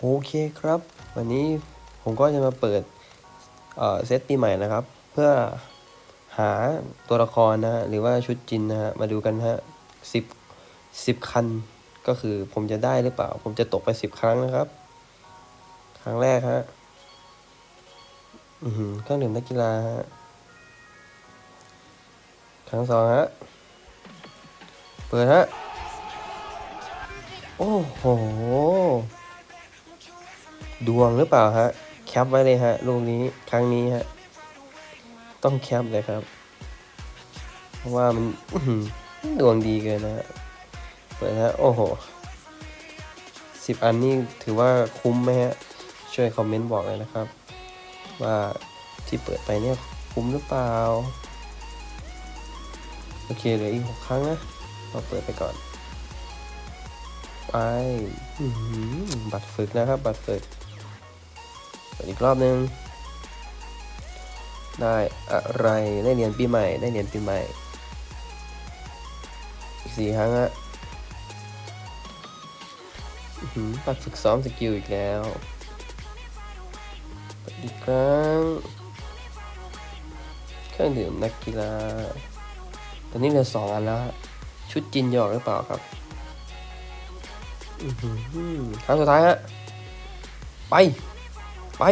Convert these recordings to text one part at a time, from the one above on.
โอเคครับ วันนี้ผมก็จะมาเปิดเซตปีใหม่นะครับ เพื่อหาตัวละครนะฮะหรือว่าชุดจินนะฮะมาดูกันฮะสิบสิบคันก็คือผมจะได้หรือเปล่า ผมจะตกไปสิบครั้งนะครับ ครั้งแรกฮะอือหือเครื่องดื่มนักกีฬาฮะครั้งสองฮะเปิดฮะโอ้โห ดวงหรือเปล่าฮะ แคปไว้เลยฮะลูกนี้ครั้งนี้ฮะ ต้องแคปเลยครับ เพราะว่ามันดวงดีเกินนะฮะ เปิดฮะ โอ้โหสิบอันนี่ถือว่าคุ้มไหมฮะ ช่วยคอมเมนต์บอกเลยนะครับ ว่าที่เปิดไปเนี่ยคุ้มหรือเปล่า โอเคเหลืออีกหกครั้งนะเราเปิดไปก่อน ไป บัตรฝึกนะครับ บัตรฝึก เปิดอีกรอบนึง ได้อะไรได้เหรียญปีใหม่ ได้เหรียญปีใหม่ อีกสี่ครั้งอะอือหือปัดฝึกซ้อมสกิลอีกแล้วอีกครั้ง เครื่องดื่มนักกีฬา ตอนนี้เหลือสองอันแล้ว ชุดจินหยอกหรือเปล่าครับอือหือครั้งสุดท้ายฮะ ไป ไป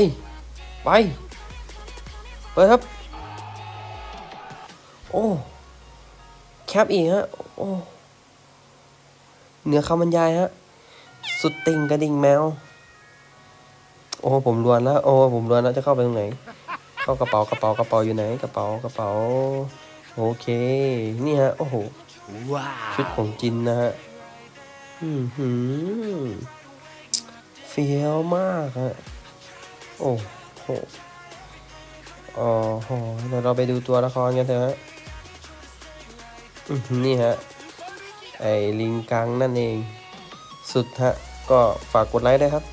ไป เปิดครับ โอ้ แคปอีกฮะ โอ้ เหนือคำบรรยายฮะ สุดติ่งกระดิ่งแมว โอ้ ผมรวนแล้ว โอ้ ผมรวนแล้ว จะเข้าไปตรงไหน เข้ากระเป๋ากระเป๋ากระเป๋าอยู่ไหน กระเป๋ากระเป๋า โอเค นี่ฮะ โอ้โห ชุดของจินนะฮะอืมหืมเฟี้ยวมากฮะ โอ้โหอ๋อโหเดี๋ยวเราไปดูตัวละครกันเถอะฮะนี่ฮะ ไอ้ลิงกังนั่นเอง สุดฮะ ก็ฝากกดไลค์ด้วยครับ